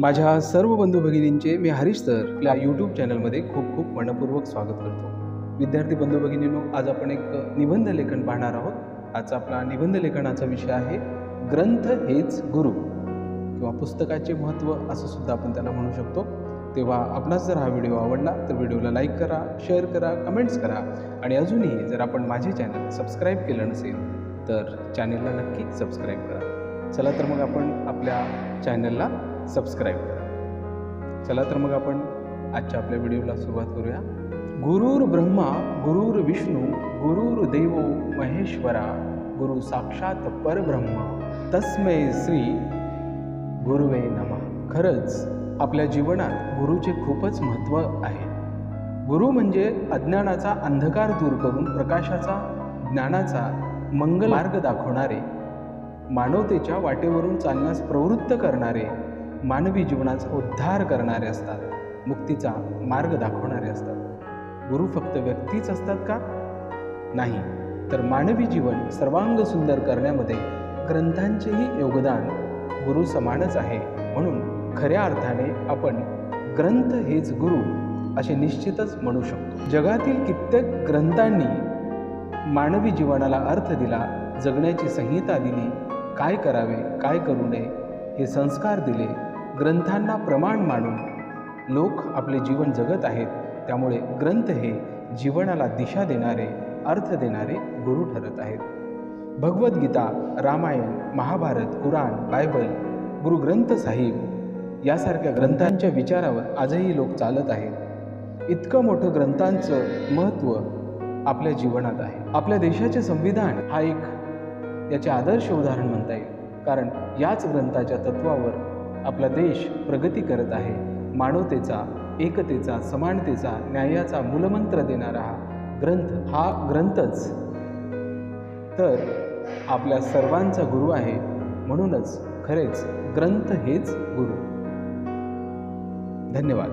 माझ्या सर्व बंधू भगिनींचे मी हरीश सर आपल्या यूट्यूब चॅनलमध्ये खूप खूप मनपूर्वक स्वागत करतो. विद्यार्थी बंधू भगिनींनो आज आपण एक निबंध लेखन पाहणार आहोत. आजचा आपला निबंध लेखनाचा विषय आहे ग्रंथ हेच गुरु. किंवा पुस्तकाचे महत्त्व असं सुद्धा आपण त्याला म्हणू शकतो. तेव्हा आपणास जर हा व्हिडिओ आवडला तर व्हिडिओला लाईक करा शेअर करा कमेंट्स करा. आणि अजूनही जर आपण माझे चॅनल सबस्क्राईब केलं नसेल तर चॅनलला नक्की सबस्क्राईब करा. चला तर मग आपण आपल्या चॅनलला सबस्क्राईब करा. चला तर मग आपण आजच्या आपल्या व्हिडिओला सुरुवात करूया. गुरुर ब्रह्मा गुरुर विष्णू गुरुर देव महेश्वरा गुरु साक्षात परब्रह्मा. तस्मै श्री गुरुवे नमः. खरंच आपल्या जीवनात गुरुचे खूपच महत्त्व आहे. गुरु म्हणजे अज्ञानाचा अंधकार दूर करून प्रकाशाचा ज्ञानाचा मंगल मार्ग दाखवणारे मानवतेच्या वाटेवरून चालण्यास प्रवृत्त करणारे मानवी जीवनाचा उद्धार करणारे असतात मुक्तीचा मार्ग दाखवणारे असतात. गुरु फक्त व्यक्तीच असतात का? नाही. तर मानवी जीवन सर्वांग सुंदर करण्यामध्ये ग्रंथांचेही योगदान गुरु समानच आहे. म्हणून खऱ्या अर्थाने आपण ग्रंथ हेच गुरु असे निश्चितच म्हणू शकतो. जगातील कित्येक ग्रंथांनी मानवी जीवनाला अर्थ दिला जगण्याची संहिता दिली काय करावे काय करू नये हे संस्कार दिले ग्रंथांना प्रमाण मानून लोक आपले जीवन जगत आहेत. त्यामुळे ग्रंथ हे जीवनाला दिशा देणारे अर्थ देणारे गुरु ठरत आहेत. भगवद्गीता रामायण महाभारत कुराण बायबल गुरु ग्रंथ साहिब यासारख्या ग्रंथांच्या विचारावर आजही लोक चालत आहेत. इतकं मोठं ग्रंथांचं महत्त्व आपल्या जीवनात आहे. आपल्या देशाचे संविधान हा एक याचे आदर्श उदाहरण म्हणता येईल. कारण याच ग्रंथाच्या तत्वावर आपला देश प्रगती करत आहे. मानवतेचा एकतेचा समानतेचा न्यायाचा मूलमंत्र देणारा हा ग्रंथ हा ग्रंथच. तर आपल्या सर्वांचा गुरु आहे म्हणूनच खरेच ग्रंथ हेच गुरु. धन्यवाद.